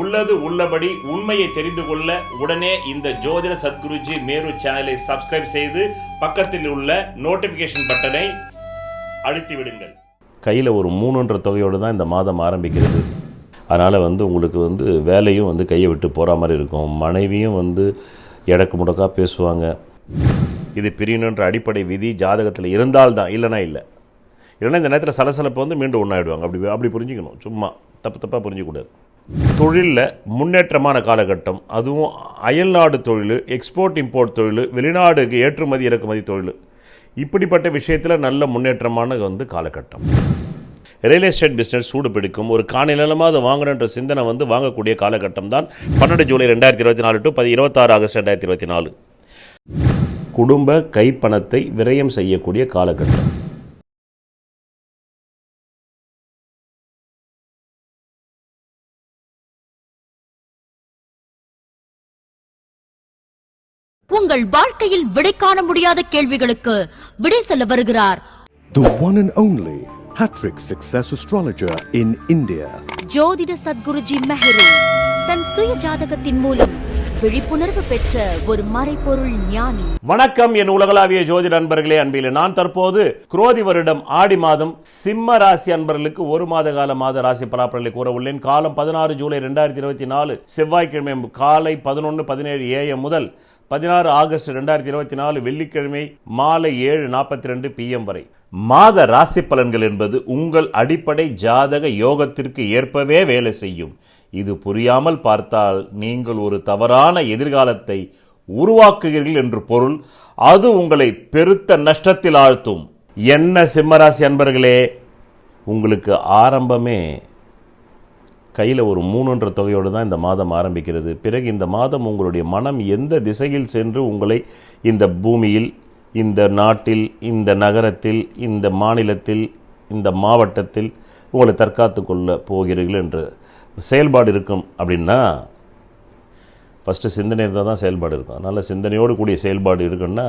உள்ளது உள்ளபடி உண்மையை தெரிந்து கொள்ள உடனே இந்த ஜோதிட சத்குருஜி மேரு சேனலை சப்ஸ்கிரைப் செய்து பக்கத்தில் உள்ள நோட்டிஃபிகேஷன் பட்டனை அழுத்தி விடுங்கள். கையில் ஒரு மூணுன்ற தொகையோடு தான் இந்த மாதம் ஆரம்பிக்கிறது. அதனால் வந்து உங்களுக்கு வந்து வேலையும் வந்து கையை விட்டு போகிற மாதிரி இருக்கும். மனைவியும் வந்து எடக்கு முடக்கா பேசுவாங்க. இது பிரியணுன்ற அடிப்படை விதி ஜாதகத்தில் இருந்தால்தான் இல்லைனா இல்லை. இல்லைன்னா இந்த நேரத்தில் சலசலப்பு வந்து மீண்டும் ஒன்றாயிடுவாங்க அப்படி அப்படி புரிஞ்சுக்கணும். சும்மா தப்பு தப்பாக புரிஞ்சிக்கூடாது தொழிலில் முன்னேற்றமான காலகட்டம். அதுவும் அயல்நாடு தொழில் எக்ஸ்போர்ட் இம்போர்ட் தொழில் வெளிநாடுக்கு ஏற்றுமதி இறக்குமதி தொழில். இப்படிப்பட்ட விஷயத்தில் நல்ல முன்னேற்றமான வந்து காலகட்டம். ரியல் எஸ்டேட் பிஸ்னஸ் சூடு பிடிக்கும் ஒரு காணி நிலமாக அதை வாங்கணுன்ற சிந்தனை வந்து வாங்கக்கூடிய காலகட்டம் தான் பன்னெண்டு ஜூலை ரெண்டாயிரத்தி இருபத்தி நாலு டு பதி இருபத்தாறு ஆகஸ்ட் ரெண்டாயிரத்தி இருபத்தி நாலு. குடும்ப கைப்பணத்தை விரயம் செய்யக்கூடிய காலகட்டம். உங்கள் வாழ்க்கையில் விடை காண முடியாத கேள்விகளுக்கு விடை சொல்ல வருகிறார். The one and only Hattrick Success Astrologer in India. ஜோதிட சத்குருஜி மெஹரு தன் சுய ஜாதகத்தின் மூலம் விழிப்புணர்வு பெற்ற ஒரு மறைபொருள் ஞானி. வணக்கம் என் உலகளாவிய ஜோதிட அன்பர்களே அன்பிலே. நான் தற்போது குரோதி வருடம் ஆடி மாதம் சிம்ம ராசி அன்பர்களுக்கு ஒரு மாத கால மாத ராசி பலாப்பலனை கூற உள்ளேன். காலம் பதினாறு ஜூலை ரெண்டாயிரத்தி இருபத்தி நாலு செவ்வாய்க்கிழமை காலை பதினொன்று பதினேழு ஏஎம் முதல் பதினாறு ஆகஸ்ட் ரெண்டாயிரத்தி இருபத்தி நாலு வெள்ளிக்கிழமை மாலை ஏழு நாற்பத்தி ரெண்டு பிஎம் வரை. மாத ராசி பலன்கள் என்பது உங்கள் அடிப்படை ஜாதக யோகத்திற்கு ஏற்பவே வேலை செய்யும். இது புரியாமல் பார்த்தால் நீங்கள் ஒரு தவறான எதிர்காலத்தை உருவாக்குகிறீர்கள் என்று பொருள். அது உங்களை பெருத்த நஷ்டத்தில் ஆழ்த்தும். என்ன சிம்மராசி அன்பர்களே உங்களுக்கு ஆரம்பமே கையில் ஒரு மூணுன்ற தொகையோடு தான் இந்த மாதம் ஆரம்பிக்கிறது. பிறகு இந்த மாதம் உங்களுடைய மனம் எந்த திசையில் சென்று உங்களை இந்த பூமியில் இந்த நாட்டில் இந்த நகரத்தில் இந்த மாநிலத்தில் இந்த மாவட்டத்தில் உங்களை தற்காத்து கொள்ள போகிறீர்கள் என்று செயல்பாடு இருக்கும் அப்படின்னா ஃபஸ்ட்டு சிந்தனை இருந்தால் தான் செயல்பாடு இருக்கும். அதனால் சிந்தனையோடு கூடிய செயல்பாடு இருக்குன்னா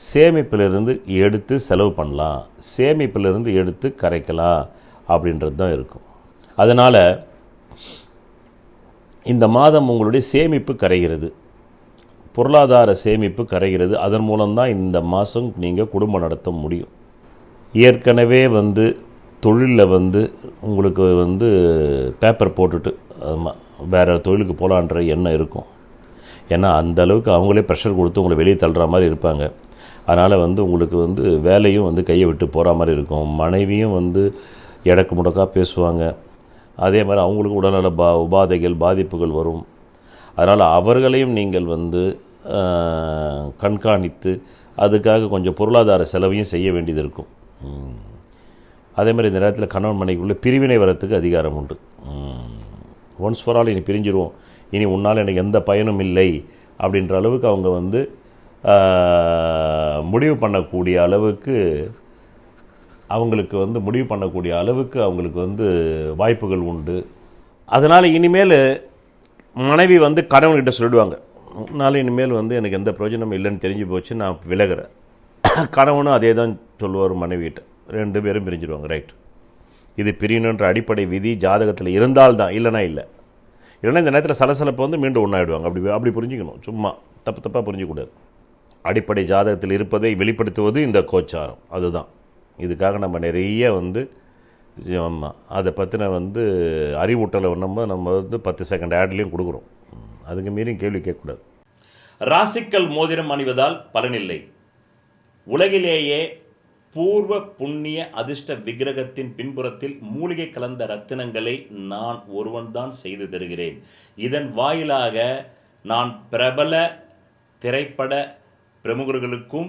சேமிப்பிலிருந்து எடுத்து செலவு பண்ணலாம். சேமிப்பிலிருந்து எடுத்து கரைக்கலாம் அப்படின்றது தான் இருக்கும். அதனால் இந்த மாதம் உங்களுடைய சேமிப்பு கரைகிறது. பொருளாதார சேமிப்பு கரைகிறது. அதன் மூலம்தான் இந்த மாதம் நீங்கள் குடும்பம் நடத்த முடியும். ஏற்கனவே வந்து தொழிலில் வந்து உங்களுக்கு வந்து பேப்பர் போட்டுட்டு வேறு தொழிலுக்கு போகலான்ற எண்ணம் இருக்கும். ஏன்னா அந்த அளவுக்கு அவங்களே ப்ரெஷர் கொடுத்து உங்களை வெளியே தள்ளுற மாதிரி இருப்பாங்க. அதனால் வந்து உங்களுக்கு வந்து வேலையும் வந்து கையை விட்டு போகிற மாதிரி இருக்கும். மனைவியும் வந்து எடக்கு முடக்காக பேசுவாங்க. அதே மாதிரி அவங்களுக்கு உடல்நல பா உபாதைகள் பாதிப்புகள் வரும். அதனால் அவர்களையும் நீங்கள் வந்து கண்காணித்து அதுக்காக கொஞ்சம் பொருளாதார செலவையும் செய்ய வேண்டியது இருக்கும். அதே மாதிரி இந்த நேரத்தில் கணவன் மனைவிக்குள்ளே பிரிவினை வரத்துக்கு அதிகாரம் உண்டு. ஒன்ஸ் ஃபார் ஆல் இனி பிரிஞ்சிருவோம். இனி உன்னால் எனக்கு எந்த பயனும் இல்லை அப்படின்ற அளவுக்கு அவங்க வந்து முடிவு பண்ணக்கூடிய அளவுக்கு அவங்களுக்கு வந்து முடிவு பண்ணக்கூடிய அளவுக்கு அவங்களுக்கு வந்து வாய்ப்புகள் உண்டு. அதனால் இனிமேல் மனைவி வந்து கணவன்கிட்ட சொல்லிடுவாங்க. அதனால் இனிமேல் வந்து எனக்கு எந்த பிரயோஜனமும் இல்லைன்னு தெரிஞ்சு போச்சு நான் விலகுறேன். கணவனும் அதே தான் சொல்லுவார் மனைவிகிட்ட. ரெண்டு பேரும் பிரிஞ்சிடுவாங்க ரைட். இது பிரியணுன்ற அடிப்படை விதி ஜாதகத்தில் இருந்தால்தான் இல்லைனா இல்லை. இல்லைன்னா இந்த நேரத்தில் சலசலப்பு வந்து மீண்டும் ஒன்றாயிடுவாங்க அப்படி அப்படி புரிஞ்சுக்கணும். சும்மா தப்பு தப்பாக புரிஞ்சிக்கூடாது அடிப்படை ஜாதகத்தில் இருப்பதை வெளிப்படுத்துவது இந்த கோச்சாரம். அதுதான். இதுக்காக நம்ம நிறைய வந்து ஆமாம் அதை பற்றின வந்து அறிவூட்டலை நம்ம நம்ம வந்து பத்து செகண்ட் ஆட்லேயும் கொடுக்குறோம். அதுக்கு மீறியும் கேள்வி கேட்கக்கூடாது. ராசிக்கல் மோதிரம் அணிவதால் பலனில்லை. உலகிலேயே பூர்வ புண்ணிய அதிர்ஷ்ட விக்கிரகத்தின் பின்புறத்தில் மூலிகை கலந்த ரத்தினங்களை நான் ஒருவன்தான் செய்து தருகிறேன். இதன் வாயிலாக நான் பிரபல திரைப்பட பிரமுகர்களுக்கும்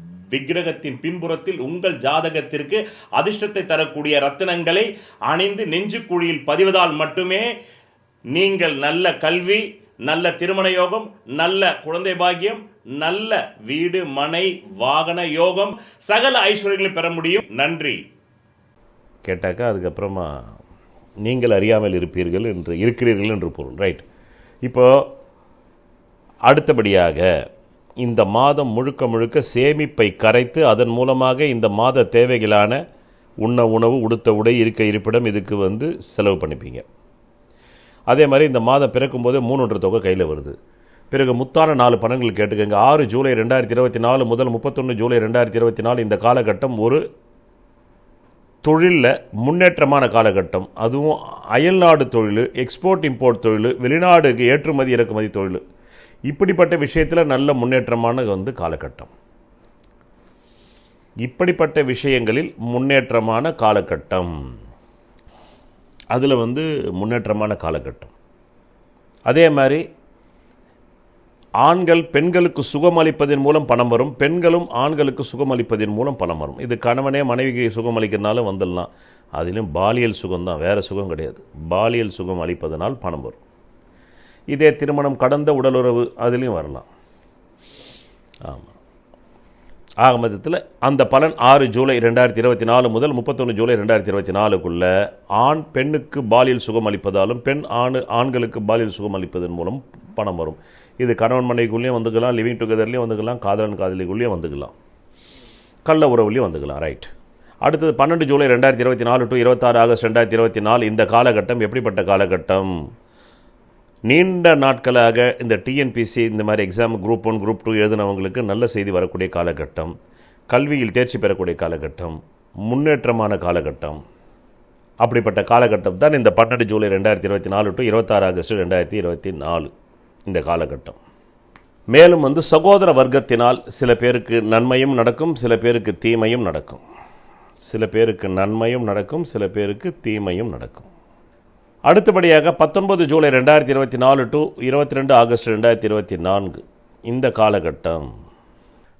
விக்கிரகத்தின் பின்புறத்தில் உங்கள் ஜாதகத்திற்கு அதிர்ஷ்டத்தை தரக்கூடிய ரத்தினங்களை அணிந்து நெஞ்சுக்குழியில் பதிவதால் மட்டுமே நீங்கள் நல்ல கல்வி நல்ல திருமண யோகம் நல்ல குழந்தை பாக்கியம் நல்ல வீடு மனை வாகன யோகம் சகல ஐஸ்வர்யங்களை பெற முடியும். நன்றி. கேட்டாக்கா அதுக்கப்புறமா நீங்கள் அறியாமல் இருப்பீர்கள் என்று இருக்கிறீர்கள் என்று பொருள். ரைட் இப்போ அடுத்தபடியாக இந்த மாதம் முழுக்க முழுக்க சேமிப்பை கரைத்து அதன் மூலமாக இந்த மாத தேவைகளான உண்ண உணவு உடுத்த உடை இருக்க இருப்பிடம் இதுக்கு வந்து செலவு பண்ணிப்பீங்க. அதே மாதிரி இந்த மாதம் பிறக்கும் போதே மூணுன்ற தொகை கையில் வருது. பிறகு முத்தான நாலு பணங்கள் கேட்டுக்கங்க. ஆறு ஜூலை ரெண்டாயிரத்தி இருபத்தி நாலு முதல் முப்பத்தொன்று ஜூலை ரெண்டாயிரத்தி இருபத்தி நாலு இந்த காலகட்டம் ஒரு தொழிலில் முன்னேற்றமான காலகட்டம். அதுவும் அயல்நாடு தொழில் எக்ஸ்போர்ட் இம்போர்ட் தொழில் வெளிநாடுக்கு ஏற்றுமதி இறக்குமதி தொழில். இப்படிப்பட்ட விஷயத்தில் நல்ல முன்னேற்றமான வந்து காலகட்டம். இப்படிப்பட்ட விஷயங்களில் முன்னேற்றமான காலகட்டம். அதில் வந்து முன்னேற்றமான காலகட்டம். அதே மாதிரி ஆண்கள் பெண்களுக்கு சுகம் அளிப்பதன் மூலம் பணம் வரும் பெண்களும் ஆண்களுக்கு சுகம் அளிப்பதன் மூலம் பணம் வரும். இது கணவனே மனைவிக்கு சுகம் அளிக்கிறதுனால வந்துடலாம். அதிலும் பாலியல் சுகம் தான் வேறு சுகம் கிடையாது. பாலியல் சுகம் அளிப்பதனால் பணம் வரும். இதே திருமணம் கடந்த உடலுறவு அதுலேயும் வரலாம். ஆமாம் ஆக மொத்தத்தில் அந்த பலன் ஆறு ஜூலை ரெண்டாயிரத்தி இருபத்தி நாலு முதல் முப்பத்தொன்று ஜூலை ரெண்டாயிரத்தி இருபத்தி நாலுக்குள்ள ஆண் பெண்ணுக்கு பாலியல் சுகம் அளிப்பதாலும் பெண் ஆண் ஆண்களுக்கு பாலியல் சுகம் அளிப்பதன் மூலம் பணம் வரும். இது கணவன் மனைவிக்குள்ளேயும் வந்துக்கலாம் லிவிங் டுகெதர்லேயும் வந்துக்கலாம் காதலன் காதலிக்குள்ளேயும் வந்துக்கலாம். கள்ள உறவுலையும் வந்துக்கலாம் ரைட் அடுத்தது பன்னெண்டு ஜூலை ரெண்டாயிரத்தி இருபத்தி நாலு டு இருபத்தாறு ஆகஸ்ட் ரெண்டாயிரத்தி இருபத்தி நாலு இந்த காலகட்டம் எப்படிப்பட்ட காலகட்டம்? நீண்ட நாட்களாக இந்த டிஎன்பிசி இந்த மாதிரி exam group one group two எழுதினவங்களுக்கு நல்ல செய்தி வரக்கூடிய காலகட்டம் கல்வியில் தேர்ச்சி பெறக்கூடிய காலகட்டம் முன்னேற்றமான காலகட்டம். அப்படிப்பட்ட காலகட்டம் தான் இந்த பன்னெண்டு ஜூலை ரெண்டாயிரத்தி இருபத்தி நாலு டு இருபத்தாறு ஆகஸ்ட் ரெண்டாயிரத்தி இருபத்தி நாலு இந்த காலகட்டம். மேலும் வந்து சகோதர வர்க்கத்தினால் சில பேருக்கு நன்மையும் நடக்கும் சில பேருக்கு தீமையும் நடக்கும். சில பேருக்கு நன்மையும் நடக்கும் சில பேருக்கு தீமையும் நடக்கும். அடுத்தபடியாக பத்தொன்பது ஜூலை ரெண்டாயிரத்தி இருபத்தி நாலு டு இருபத்தி ரெண்டு ஆகஸ்ட் ரெண்டாயிரத்தி இருபத்தி நான்கு. இந்த காலகட்டம்.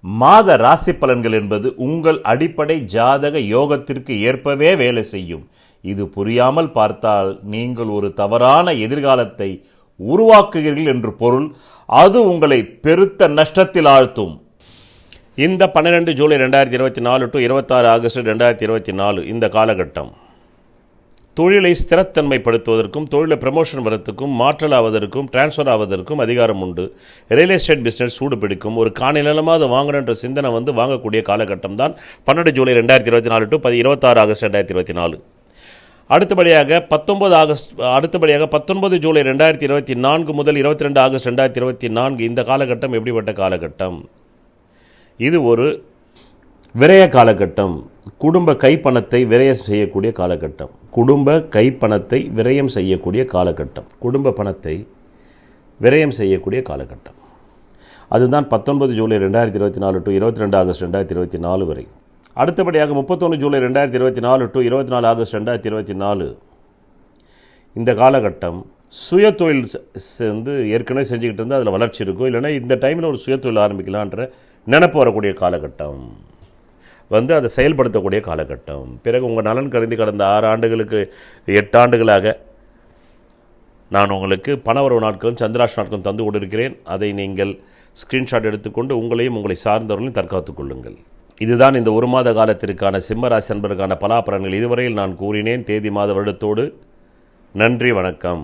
மாத ராசி பலன்கள் என்பது உங்கள் அடிப்படை ஜாதக யோகத்திற்கு ஏற்பவே வேலை செய்யும். இது புரியாமல் பார்த்தால் நீங்கள் ஒரு தவறான எதிர்காலத்தை உருவாக்குகிறீர்கள் என்று பொருள். அது உங்களை பெருத்த நஷ்டத்தில் ஆழ்த்தும். இந்த பன்னிரெண்டு ஜூலை ரெண்டாயிரத்தி இருபத்தி நாலு டு இருபத்தாறு ஆகஸ்ட் ரெண்டாயிரத்தி இருபத்தி நாலு. இந்த காலகட்டம். தொழிலை ஸ்திரத்தன்மைப்படுத்துவதற்கும் தொழிலை ப்ரமோஷன் வரத்துக்கும் மாற்றல் ஆவதற்கும் டிரான்ஸ்ஃபர் ஆவதற்கும் அதிகாரம் உண்டு. ரியல் எஸ்டேட் பிஸ்னஸ் சூடு பிடிக்கும் ஒரு காணி நிலமாக வாங்கணுன்ற சிந்தனை வந்து வாங்கக்கூடிய காலகட்டம் தான் பன்னெண்டு ஜூலை ரெண்டாயிரத்தி இருபத்தி நாலு டு பதி இருபத்தாறு ஆகஸ்ட் ரெண்டாயிரத்தி இருபத்தி நாலு. அடுத்தபடியாக பத்தொன்பது ஆகஸ்ட் அடுத்தபடியாக பத்தொன்பது ஜூலை ரெண்டாயிரத்தி இருபத்தி நான்கு முதல் இருபத்தி ரெண்டு ஆகஸ்ட் ரெண்டாயிரத்தி இருபத்தி நான்கு இந்த காலகட்டம் எப்படிப்பட்ட காலகட்டம்? இது ஒரு விரய காலகட்டம் குடும்ப கைப்பணத்தை விரயம் செய்யக்கூடிய காலகட்டம். குடும்ப கைப்பணத்தை விரயம் செய்யக்கூடிய காலகட்டம். குடும்ப பணத்தை விரயம் செய்யக்கூடிய காலகட்டம். அதுதான் பத்தொன்பது ஜூலை ரெண்டாயிரத்தி இருபத்தி நாலு டு இருபத்தி ரெண்டு ஆகஸ்ட் ரெண்டாயிரத்தி இருபத்தி நாலு வரை. அடுத்தபடியாக முப்பத்தொன்று ஜூலை ரெண்டாயிரத்தி இருபத்தி நாலு டு இருபத்தி நாலு ஆகஸ்ட் ரெண்டாயிரத்தி இருபத்தி நாலு. இந்த காலகட்டம் சுய தொழில் வந்து சேர்ந்து ஏற்கனவே செஞ்சுக்கிட்டு இருந்தால் அதில் வளர்ச்சி இருக்கும். இல்லைன்னா இந்த டைமில் ஒரு சுய தொழில் ஆரம்பிக்கலான்ற நினப்பு வரக்கூடிய காலகட்டம். வந்து அதை செயல்படுத்தக்கூடிய காலகட்டம். பிறகு உங்கள் நலன் கருதி கடந்த ஆறு ஆண்டுகளுக்கு எட்டு ஆண்டுகளாக நான் உங்களுக்கு பணவரவு நாட்களும் சந்திராஷ் நாட்களும் தந்து கொண்டிருக்கிறேன். அதை நீங்கள் ஸ்க்ரீன்ஷாட் எடுத்துக்கொண்டு உங்களையும் உங்களை சார்ந்தவர்களையும் தற்காத்துக் கொள்ளுங்கள். இதுதான் இந்த ஒரு மாத காலத்திற்கான சிம்மராசி அன்பருக்கான பலாபலன்கள். இதுவரையில் நான் கூறினேன் தேதி மாத வருடத்தோடு. நன்றி வணக்கம்.